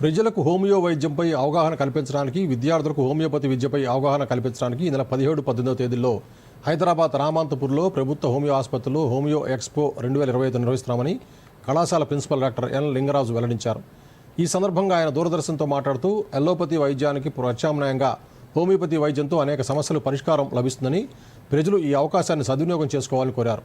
ప్రజలకు హోమియో వైద్యంపై అవగాహన కల్పించడానికి విద్యార్థులకు హోమియోపతి విద్యపై అవగాహన కల్పించడానికి ఈ నెల పదిహేడు పద్దెనిమిదవ తేదీల్లో హైదరాబాద్ రామాంతపూర్లో ప్రభుత్వ హోమియో ఆసుపత్రిలో హోమియో ఎక్స్పో రెండు వేల ఇరవై ఐదు నిర్వహిస్తున్నామని కళాశాల ప్రిన్సిపల్ డాక్టర్ ఎన్ లింగరాజు వెల్లడించారు. ఈ సందర్భంగా ఆయన దూరదర్శన్తో మాట్లాడుతూ ఎల్లోపతి వైద్యానికి ప్రత్యామ్నాయంగా హోమియోపతి వైద్యంతో అనేక సమస్యలు పరిష్కారం లభిస్తుందని ప్రజలు ఈ అవకాశాన్ని సద్వినియోగం చేసుకోవాలని కోరారు.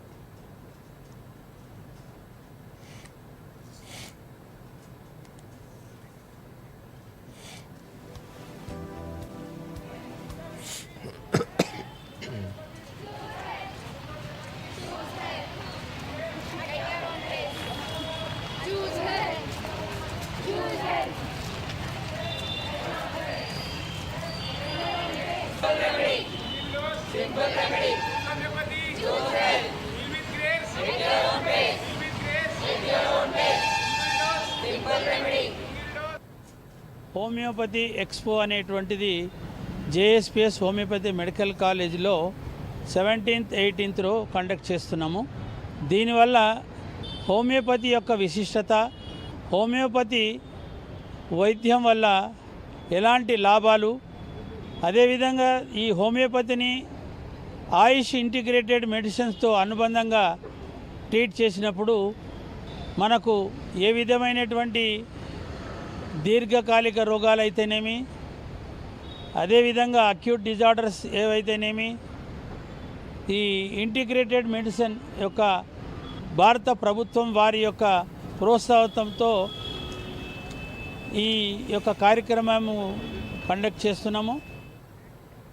హోమియోపతి ఎక్స్పో అనేటువంటిది జేఎస్పిఎస్ హోమియోపతి మెడికల్ కాలేజీలో సెవెంటీన్త్ ఎయిటీన్త్ రో కండక్ట్ చేస్తున్నాము. దీనివల్ల హోమియోపతి యొక్క విశిష్టత హోమియోపతి వైద్యం వల్ల ఎలాంటి లాభాలు? అదేవిధంగా ఈ హోమియోపతిని ఆయుష్ ఇంటిగ్రేటెడ్ మెడిసిన్స్తో అనుబంధంగా ట్రీట్ చేసినప్పుడు మనకు ఏ విధమైనటువంటి దీర్ఘకాలిక రోగాలు అయితేనేమి అదేవిధంగా అక్యూట్ డిజార్డర్స్ ఏవైతేనేమి? ఈ ఇంటిగ్రేటెడ్ మెడిసిన్ యొక్క భారత ప్రభుత్వం వారి యొక్క ప్రోత్సాహంతో ఈ యొక్క కార్యక్రమము కండక్ట్ చేస్తున్నాము.